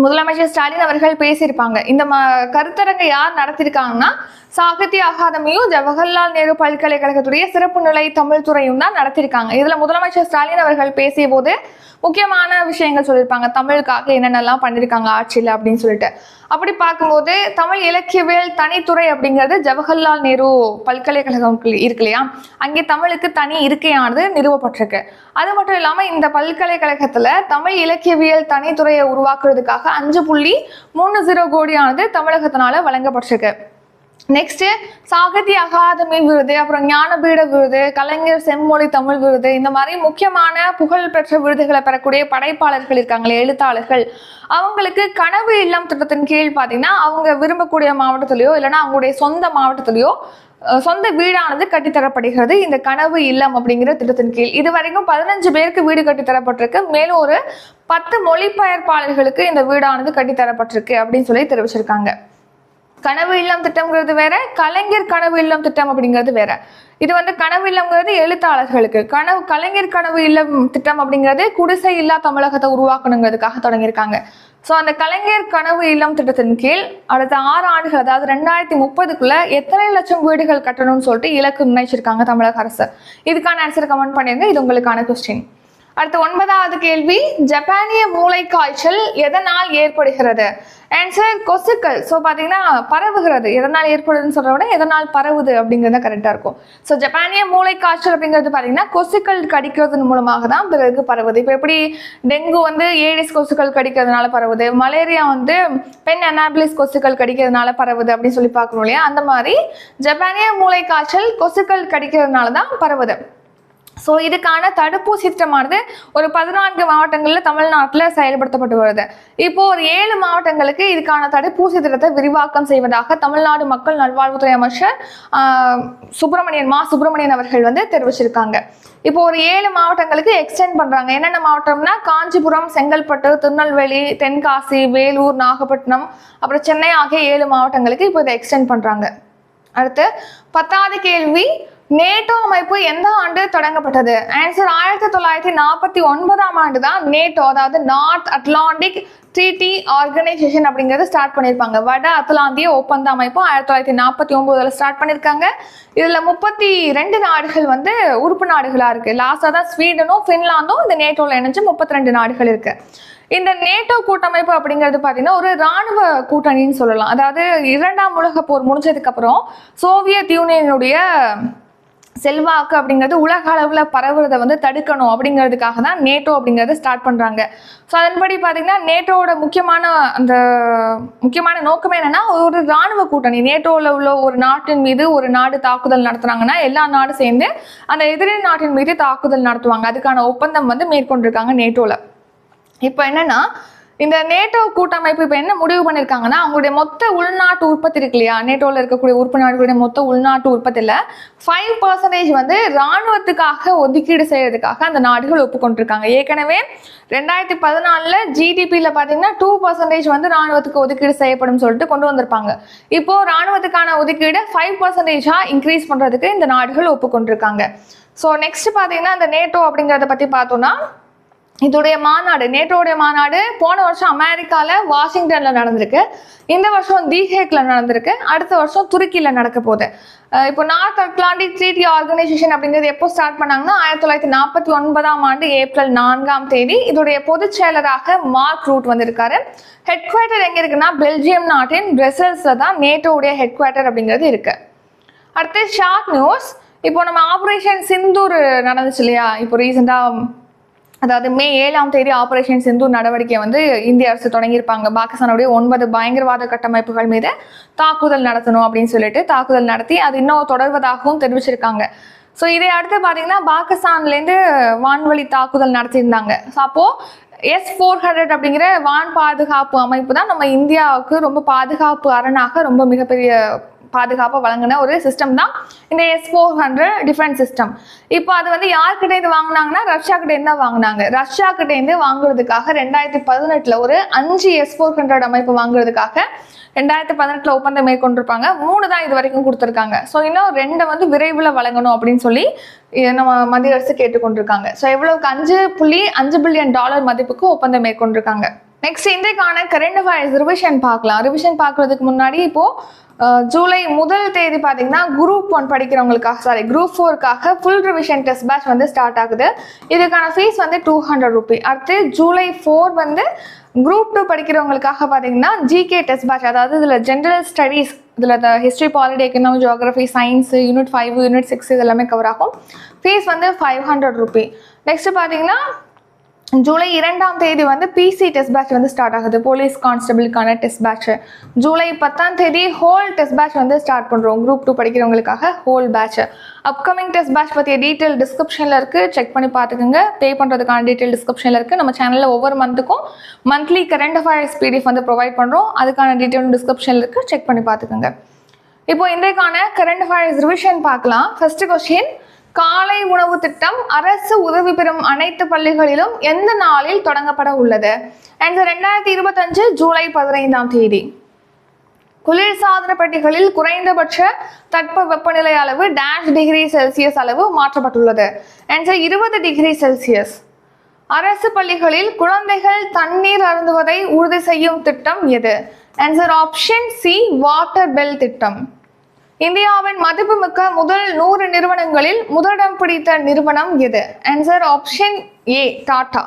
முதலமைச்சர் ஸ்டாலின் அவர்கள் பேசியிருப்பாங்க. இந்த ம கருத்தரங்கை யார் நடத்தியிருக்காங்கன்னா சாகித்ய அகாதமியும் ஜவஹர்லால் நேரு பல்கலைக்கழகத்துடைய சிறப்பு நிலை தமிழ் துறையும் தான் நடத்தியிருக்காங்க இதுல முதலமைச்சர் ஸ்டாலின் அவர்கள் பேசிய போது முக்கியமான விஷயங்கள் சொல்லியிருப்பாங்க. தமிழுக்காக என்னென்னலாம் பண்ணியிருக்காங்க ஆட்சியில் அப்படின்னு சொல்லிட்டு. அப்படி பார்க்கும்போது தமிழ் இலக்கியவியல் தனித்துறை அப்படிங்கிறது ஜவஹர்லால் நேரு பல்கலைக்கழகம் இருக்கு- இருக்கு இல்லையா? அங்கே தமிழுக்கு தனி இருக்கையானது நிறுவப்பட்டிருக்கு. அது மட்டும் இல்லாமல் இந்த பல்கலைக்கழகத்தில் தமிழ் இலக்கியவியல் தனித்துறையை உருவாக்குறதுக்காக அஞ்சு புள்ளி மூணு ஜீரோ கோடியானது தமிழகத்தினால வழங்கப்பட்டிருக்கு. நெக்ஸ்ட் சாகித்ய அகாதமி விருது அப்புறம் ஞானபீட விருது கலைஞர் செம்மொழி தமிழ் விருது இந்த மாதிரி முக்கியமான புகழ்பெற்ற விருதுகளை பெறக்கூடிய படைப்பாளர்கள் இருக்காங்களே எழுத்தாளர்கள். அவங்களுக்கு கனவு இல்லம் திட்டத்தின் கீழ் பார்த்தீங்கன்னா அவங்க விரும்பக்கூடிய மாவட்டத்திலேயோ இல்லைன்னா அவங்களுடைய சொந்த மாவட்டத்திலேயோ சொந்த வீடானது கட்டித்தரப்படுகிறது. இந்த கனவு இல்லம் அப்படிங்கிற திட்டத்தின் கீழ். இது வரைக்கும் பதினஞ்சு பேருக்கு வீடு கட்டித்தரப்பட்டிருக்கு. மேலும் ஒரு பத்து மொழிபெயர்ப்பாளர்களுக்கு இந்த வீடானது கட்டித்தரப்பட்டிருக்கு அப்படின்னு சொல்லி தெரிவிச்சிருக்காங்க. கனவு இல்லம் திட்டம்ங்கிறது வேற கலைஞர் கனவு இல்லம் திட்டம் அப்படிங்கிறது வேற. இது வந்து கனவு இல்லம்ங்கிறது எழுத்தாளர்களுக்கு. கனவு கலைஞர் கனவு இல்லம் திட்டம் அப்படிங்கிறது குடிசை இல்லா தமிழகத்தை உருவாக்கணுங்கிறதுக்காக தொடங்கியிருக்காங்க. ஸோ அந்த கலைஞர் கனவு இல்லம் திட்டத்தின் கீழ் அடுத்த ஆறு ஆண்டுகள் அதாவது ரெண்டாயிரத்தி முப்பதுக்குள்ள எத்தனை லட்சம் வீடுகள் கட்டணும்னு சொல்லிட்டு இலக்கு நிர்ணயிச்சிருக்காங்க தமிழக அரசு. இதுக்கான ஆன்சர் கமெண்ட் பண்ணியிருங்க இது உங்களுக்கான கொஸ்டின் அடுத்த ஒன்பதாவது கேள்வி ஜப்பானிய மூளை காய்ச்சல் எதனால் ஏற்படுகிறது? ஆன்சர் கொசுக்கள். ஸோ பார்த்தீங்கன்னா பரவுகிறது. எதனால் ஏற்படுதுன்னு சொல்கிற விட எதனால் பரவுது அப்படிங்கிறது கரெக்டாக இருக்கும். ஸோ ஜப்பானிய மூளை காய்ச்சல் அப்படிங்கிறது பார்த்தீங்கன்னா கொசுக்கள் கடிக்கிறதன் மூலமாக தான் பிறகு பரவுது. இப்போ எப்படி டெங்கு வந்து ஏடிஸ் கொசுக்கள் கடிக்கிறதுனால பரவுது? மலேரியா வந்து பெண் அனாபிலிஸ் கொசுக்கள் கடிக்கிறதுனால பரவுது அப்படின்னு சொல்லி பார்க்கணும் இல்லையா? அந்த மாதிரி ஜப்பானிய மூளை காய்ச்சல் கொசுக்கள் கடிக்கிறதுனால தான் பரவுது. ஸோ இதுக்கான தடுப்பூசி திட்டமானது ஒரு பதினான்கு மாவட்டங்களில் தமிழ்நாட்டில் செயல்படுத்தப்பட்டு வருது. இப்போ ஒரு ஏழு மாவட்டங்களுக்கு இதுக்கான தடுப்பூசி திட்டத்தை விரிவாக்கம் செய்வதாக தமிழ்நாடு மக்கள் நல்வாழ்வுத்துறை அமைச்சர் சுப்பிரமணியன் மா சுப்பிரமணியன் அவர்கள் வந்து தெரிவிச்சிருக்காங்க. இப்போ ஒரு ஏழு மாவட்டங்களுக்கு எக்ஸ்டெண்ட் பண்றாங்க. என்னென்ன மாவட்டம்னா காஞ்சிபுரம் செங்கல்பட்டு திருநெல்வேலி தென்காசி வேலூர் நாகப்பட்டினம் அப்புறம் சென்னை ஆகிய ஏழு மாவட்டங்களுக்கு இப்போ இதை எக்ஸ்டெண்ட் பண்றாங்க. அடுத்து பத்தாவது கேள்வி நேட்டோ அமைப்பு எந்த ஆண்டு தொடங்கப்பட்டது? ஆன்சர் ஆயிரத்தி தொள்ளாயிரத்தி நாற்பத்தி ஒன்பதாம் ஆண்டு தான் நேட்டோ அதாவது நார்த் அட்லாண்டிக் ட்ரீட்டி ஆர்கனைசேஷன் அப்படிங்கிறது ஸ்டார்ட் பண்ணியிருப்பாங்க. வட அத்லாந்திய ஒப்பந்த அமைப்பும் ஆயிரத்தி தொள்ளாயிரத்தி நாற்பத்தி ஒம்போதில் ஸ்டார்ட் பண்ணியிருக்காங்க. இதில் முப்பத்தி ரெண்டு நாடுகள் வந்து உறுப்பு நாடுகளாக இருக்குது லாஸ்டாக தான் ஸ்வீடனும் ஃபின்லாந்தும் இந்த நேட்டோவில் இணைஞ்சு முப்பத்தி ரெண்டு நாடுகள் இருக்குது இந்த நேட்டோ கூட்டமைப்பு அப்படிங்கிறது பார்த்தீங்கன்னா ஒரு ராணுவ கூட்டணின்னு சொல்லலாம். அதாவது இரண்டாம் உலக போர் முடிஞ்சதுக்கப்புறம் சோவியத் யூனியனுடைய செல்வாக்கு அப்படிங்கிறது உலக அளவில் பரவுறதை வந்து தடுக்கணும் அப்படிங்கிறதுக்காக தான் நேட்டோ அப்படிங்கிறத ஸ்டார்ட் பண்ணுறாங்க ஸோ அதன்படி பார்த்தீங்கன்னா நேட்டோவோட முக்கியமான அந்த முக்கியமான நோக்கமே என்னென்னா ஒரு ராணுவ கூட்டணி. நேட்டோவில் உள்ள ஒரு நாட்டின் மீது ஒரு நாடு தாக்குதல் நடத்துனாங்கன்னா எல்லா நாடும் சேர்ந்து அந்த எதிரி நாட்டின் மீது தாக்குதல் நடத்துவாங்க. அதுக்கான ஒப்பந்தம் வந்து மேற்கொண்டிருக்காங்க நேட்டோவில் இப்போ என்னென்னா இந்த நேட்டோ கூட்டமைப்பு இப்போ என்ன முடிவு பண்ணியிருக்காங்கன்னா அவங்களுடைய மொத்த உள்நாட்டு உற்பத்தி இருக்கு இல்லையா? நேட்டோவில் இருக்கக்கூடிய உறுப்பு நாடுகளுடைய மொத்த உள்நாட்டு உற்பத்தியில் ஃபைவ் பர்சன்டேஜ் வந்து இராணுவத்துக்காக ஒதுக்கீடு செய்யறதுக்காக அந்த நாடுகள் ஒப்புக்கொண்டிருக்காங்க. ஏற்கனவே ரெண்டாயிரத்தி பதினாலில் ஜிடிபியில் பார்த்தீங்கன்னா டூ பர்சன்டேஜ் வந்து ராணுவத்துக்கு ஒதுக்கீடு செய்யப்படும் சொல்லிட்டு கொண்டு வந்திருப்பாங்க. இப்போ ராணுவத்துக்கான ஒதுக்கீடு ஃபைவ் பர்சன்டேஜாக இன்க்ரீஸ் பண்ணுறதுக்கு இந்த நாடுகள் ஒப்புக்கொண்டிருக்காங்க. ஸோ நெக்ஸ்ட் பார்த்தீங்கன்னா இந்த நேட்டோ அப்படிங்கிறத பற்றி பார்த்தோம்னா இதோடைய மாநாடு நேட்டோடைய மாநாடு போன வருஷம் அமெரிக்காவில் வாஷிங்டனில் நடந்திருக்கு. இந்த வருஷம் தீஹேக்கில் நடந்திருக்கு. அடுத்த வருஷம் துருக்கியில் நடக்க போகுது. இப்போ நார்த் அட்லாண்டிக் ட்ரீட்டி ஆர்கனைசேஷன் அப்படிங்கிறது எப்போ ஸ்டார்ட் பண்ணாங்கன்னா ஆயிரத்தி தொள்ளாயிரத்தி நாற்பத்தி ஒன்பதாம் ஆண்டு ஏப்ரல் நான்காம் தேதி இதோடைய பொதுச் செயலராக மார்க் ரூட் வந்திருக்காரு. ஹெட் குவார்ட்டர் எங்கே இருக்குன்னா பெல்ஜியம் நாட்டின் பிரசல்ஸில் தான் நேட்டோடைய ஹெட் குவார்ட்டர் அப்படிங்கிறது இருக்கு. அடுத்து ஷார்ட் நியூஸ். இப்போ நம்ம ஆப்ரேஷன் சிந்தூர் நடந்துச்சு இல்லையா? இப்போ ரீசெண்டாக அதாவது மே ஏழாம் தேதி ஆபரேஷன் சிந்து நடவடிக்கை வந்து இந்திய அரசு தொடங்கியிருப்பாங்க. பாகிஸ்தானுடைய ஒன்பது பயங்கரவாத கட்டமைப்புகள் மீது தாக்குதல் நடத்தணும் அப்படின்னு சொல்லிட்டு தாக்குதல் நடத்தி அது இன்னும் தொடர்வதாகவும் தெரிவிச்சிருக்காங்க. ஸோ இதை அடுத்து பார்த்தீங்கன்னா பாகிஸ்தான்லேருந்து வான்வழி தாக்குதல் நடத்தியிருந்தாங்க. ஸோ அப்போது எஸ் ஃபோர் ஹண்ட்ரட் அப்படிங்கிற வான் பாதுகாப்பு அமைப்பு தான் நம்ம இந்தியாவுக்கு ரொம்ப பாதுகாப்பு அரணாக ரொம்ப மிகப்பெரிய பாதுகாப்பை வழங்கின ஒரு சிஸ்டம் தான் இந்த S four hundred defence system இப்போ அது வந்து யார்கிட்டேருந்து வாங்கினாங்கன்னா ரஷ்யா கிட்டேருந்து தான் வாங்கினாங்க. ரஷ்யா கிட்டேருந்து வாங்குறதுக்காக ரெண்டாயிரத்தி பதினெட்டில் ஒரு அஞ்சு எஸ் ஃபோர் ஹண்ட்ரட் அமைப்பு வாங்குறதுக்காக ரெண்டாயிரத்தி பதினெட்டில் ஒப்பந்தம் மேற்கொண்டிருப்பாங்க. மூணு தான் இது வரைக்கும் கொடுத்துருக்காங்க. ஸோ இன்னும் ரெண்டை வந்து விரைவில் வழங்கணும் அப்படின்னு சொல்லி நம்ம மத்திய அரசு கேட்டுக்கொண்டிருக்காங்க. ஸோ எவ்வளவுக்கு அஞ்சு புள்ளி அஞ்சு பில்லியன் டாலர் மதிப்புக்கு ஒப்பந்தம் மேற்கொண்டிருக்காங்க. நெக்ஸ்ட் இன்றைக்கான கரண்ட் அஃபேர்ஸ் ரிவிஷன் பார்க்கலாம். ரிவிஷன் பார்க்கறதுக்கு முன்னாடி இப்போ ஜூலை முதல் தேதி பார்த்தீங்கன்னா குரூப் ஒன் படிக்கிறவங்களுக்காக சாரி குரூப் ஃபோருக்காக ஃபுல் ரிவிஷன் டெஸ்ட் பேட்ச் வந்து ஸ்டார்ட் ஆகுது. இதுக்கான ஃபீஸ் வந்து டூ ஹண்ட்ரட் ருபி அடுத்து ஜூலை ஃபோர் வந்து குரூப் டூ படிக்கிறவங்களுக்காக பார்த்தீங்கன்னா ஜிகே டெஸ்ட் பேட்ச் அதாவது இதில் ஜென்ரல் ஸ்டடீஸ் இதில் இந்த history polity economy geography science unit five unit six இது எல்லாமே கவர் ஆகும். ஃபீஸ் வந்து ஃபைவ் ஹண்ட்ரட் ருபி நெக்ஸ்ட் பார்த்தீங்கன்னா ஜூலை இரண்டாம் தேதி வந்து பிசி டெஸ்ட் பேட்ச் வந்து ஸ்டார்ட் ஆகுது. போலீஸ் கான்ஸ்டபிளுக்கான டெஸ்ட் பேட்ச் ஜூலை பத்தாம் தேதி ஹோல் டெஸ்ட் பேட்ச் வந்து ஸ்டார்ட் பண்ணுறோம் group two படிக்கிறவங்களுக்காக whole batch upcoming test batch பற்றிய டீட்டெயில் டிஸ்கிரிப்ஷனில் இருக்குது செக் பண்ணி பார்த்துக்கோங்க பே பண்ணுறதுக்கான டீட்டெயில் டிஸ்கிரிப்ஷனில் இருக்குது நம்ம சேனலில் ஒவ்வொரு மந்த்துக்கும் மந்த்லி கரண்ட் அஃபேர்ஸ் பிடிஎஃப் வந்து ப்ரொவைட் பண்ணுறோம் அதுக்கான டீட்டெயிலும் டிஸ்கிரிப்ஷனில் இருக்குது செக் பண்ணி பார்த்துக்கோங்க இப்போ இன்றைக்கான கரண்ட் அஃபேர்ஸ் ரிவிஷன் பார்க்கலாம். ஃபஸ்ட்டு கொஸ்டின் காலை உணவு திட்டம் அரசு உதவி பெறும் அனைத்து பள்ளிகளிலும் எந்த நாளில் தொடங்கப்பட உள்ளது? அண்ட் ரெண்டாயிரத்தி இருபத்தஞ்சு ஜூலை பதினைந்தாம் தேதி. குளிர்சாதன பெட்டிகளில் குறைந்தபட்ச தட்ப வெப்பநிலை அளவு டேஷ் டிகிரி செல்சியஸ் அளவு மாற்றப்பட்டுள்ளது. என்ற இருபது டிகிரி செல்சியஸ் அரசு பள்ளிகளில் குழந்தைகள் தண்ணீர் அருந்துவதை உறுதி செய்யும் திட்டம் எது? Answer option C water bell திட்டம். இந்தியாவின் மதிப்புமிக்க முதல் நூறு நிறுவனங்களில் முதலிடம் பிடித்த நிறுவனம் எது? ஆன்சர் ஆப்ஷன் ஏ டாடா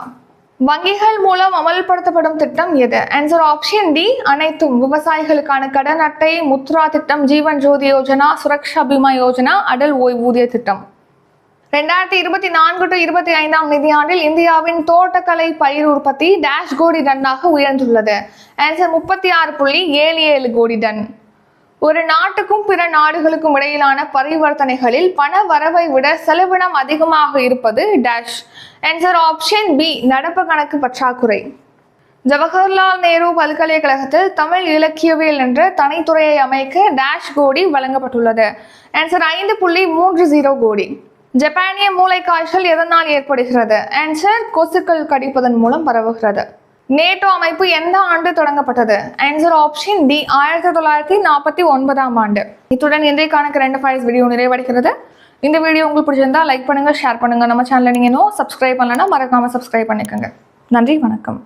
வங்கிகள் மூலம் அமல்படுத்தப்படும் திட்டம் எது? ஆன்சர் ஆப்ஷன் டி அனைத்தும் விவசாயிகளுக்கான கடன் அட்டை முத்ரா திட்டம் ஜீவன் ஜோதி யோஜனா சுரக்ஷா பீமா யோஜனா அடல் ஓய்வூதிய திட்டம். ரெண்டாயிரத்தி இருபத்தி நான்கு டு இருபத்தி ஐந்தாம் நிதியாண்டில் இந்தியாவின் தோட்டக்கலை பயிர் உற்பத்தி டேஷ் கோடி டன்னாக உயர்ந்துள்ளது. ஆன்சர் முப்பத்தி ஆறு புள்ளி ஏழு ஏழு கோடி டன். ஒரு நாட்டுக்கும் பிற நாடுகளுக்கும் இடையிலான பரிவர்த்தனைகளில் பண வரவை விட செலவினம் அதிகமாக இருப்பது டேஷ். ஆன்சர் ஆப்ஷன் பி நடப்பு கணக்கு பற்றாக்குறை. ஜவஹர்லால் நேரு பல்கலைக்கழகத்தில் தமிழ் இலக்கியவியல் என்ற தனித்துறையை அமைக்க டேஷ் கோடி வழங்கப்பட்டுள்ளது. ஆன்சர் ஐந்து புள்ளி மூன்று ஜீரோ கோடி. ஜப்பானிய மூளைக்காய்ச்சல் எதனால் ஏற்படுகிறது? ஆன்சர் கொசுக்கள் கடிப்பதன் மூலம் பரவுகிறது. நேட்டோ அமைப்பு எந்த ஆண்டு தொடங்கப்பட்டது? ஆன்சர் ஆப்ஷன் டி ஆயிரத்தி தொள்ளாயிரத்தி நாற்பத்தி ஒன்பதாம் ஆண்டு. இத்துடன் இன்றைக்கான கரண்ட் அஃபேர்ஸ் வீடியோ நிறைவடைகிறது. இந்த வீடியோ உங்களுக்கு பிடிச்சிருந்தா லைக் பண்ணுங்க ஷேர் பண்ணுங்க. நம்ம சேனலை நீங்க இன்னும் சப்ஸ்கிரைப் பண்ணலன்னா மறக்காம சப்ஸ்கிரைப் பண்ணிக்கோங்க. நன்றி வணக்கம்.